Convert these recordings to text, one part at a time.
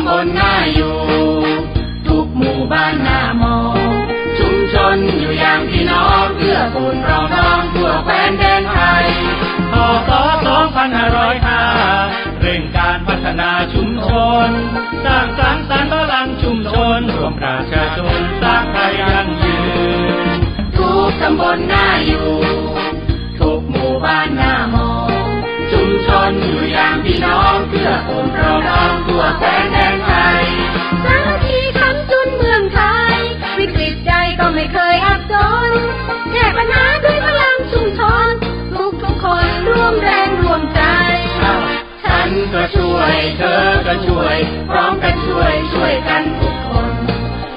ำบลน่าอยู่ ทุกหมู่บ้านน่ามองชุมชนอยู่อย่างพี่น้องเพื่อบุญเราน้องทั่วแคว้นแดนไทยต่อต่อ2505เร่งการพัฒนาชุมชน สร้างสรรค์สรรพลังชุมชนรวมประชาชนสร้างไทยยั่งยืนทุกตำบลน่าอยู่ ทุกหมู่บ้านน่ามอง ชุมชนอยู่อย่างพี่น้องเพื่อคนเราน้องตัวแทน แก้ปัญหาด้วยพลังชุมชนทุกทุกคนร่วมแรงร่วมใจฉันก็ช่วยเธอก็ช่วย พร้อมกันช่วยช่วยกันทุกคน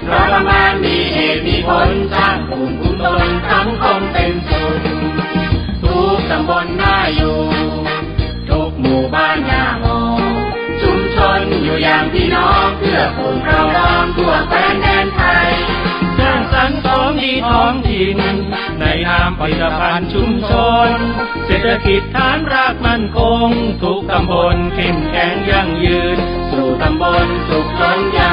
เพราะประมาณมีเหตุมีผลสร้างภูมิคุ้มตนสังคมเป็นสุขทุกตำบลน่าอยู่ทุกหมู่บ้านน่ามองชุมชนอยู่อย่างพี่น้องเพื่อปูนเราน้องทั่วแค ของดีท้องถิ่นในนามผลิตภัณฑ์ชุมชน เศรษฐกิจฐานรากมั่นคง ทุกตำบลเข้มแข็งยั่งยืน สู่ตำบลสุขสมัยั่ง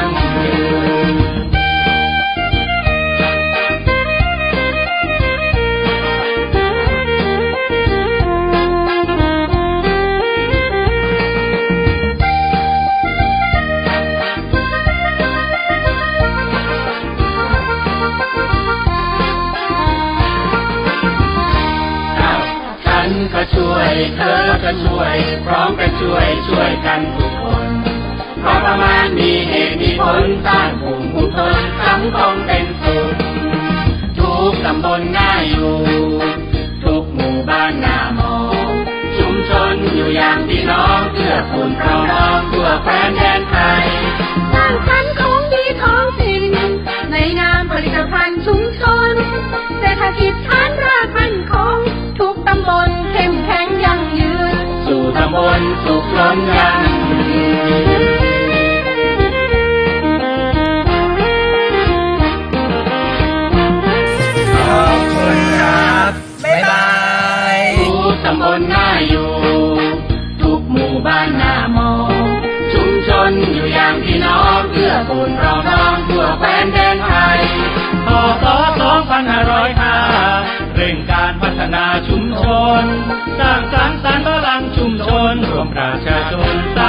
ก็ช่วย เธอก็ช่วย พร้อมกันช่วยช่วยกันทุกคนเพราะประมาณมีเหตุมีผลสร้างภูมิคุ้มทนสังคมเป็นสุขทุกตำบลน่าอยู่ทุกหมู่บ้านน่ามองชุมชนอยู่อย่างพี่น้องเพื่อปูนเราน้องทั่วแคว้นแดนไทยสร้างสรรค์ของดีท้องถิ่นในนามผลิตภัณฑ์ชุมชนเศรษฐกิจฐานรากมั่นคง ตำบลสุขล้นยังยืนขอบคุณครับบ๊ายบายทุกตำบลน่าอยู่ ทุกหมู่บ้านน่ามองชุมชนอยู่อย่างพี่น้องเพื่อปูนเราน้องทั่วแคว้นแดนไทยพศ2505เร่งการพัฒนาชุมชน สร้างสรรค์ สรร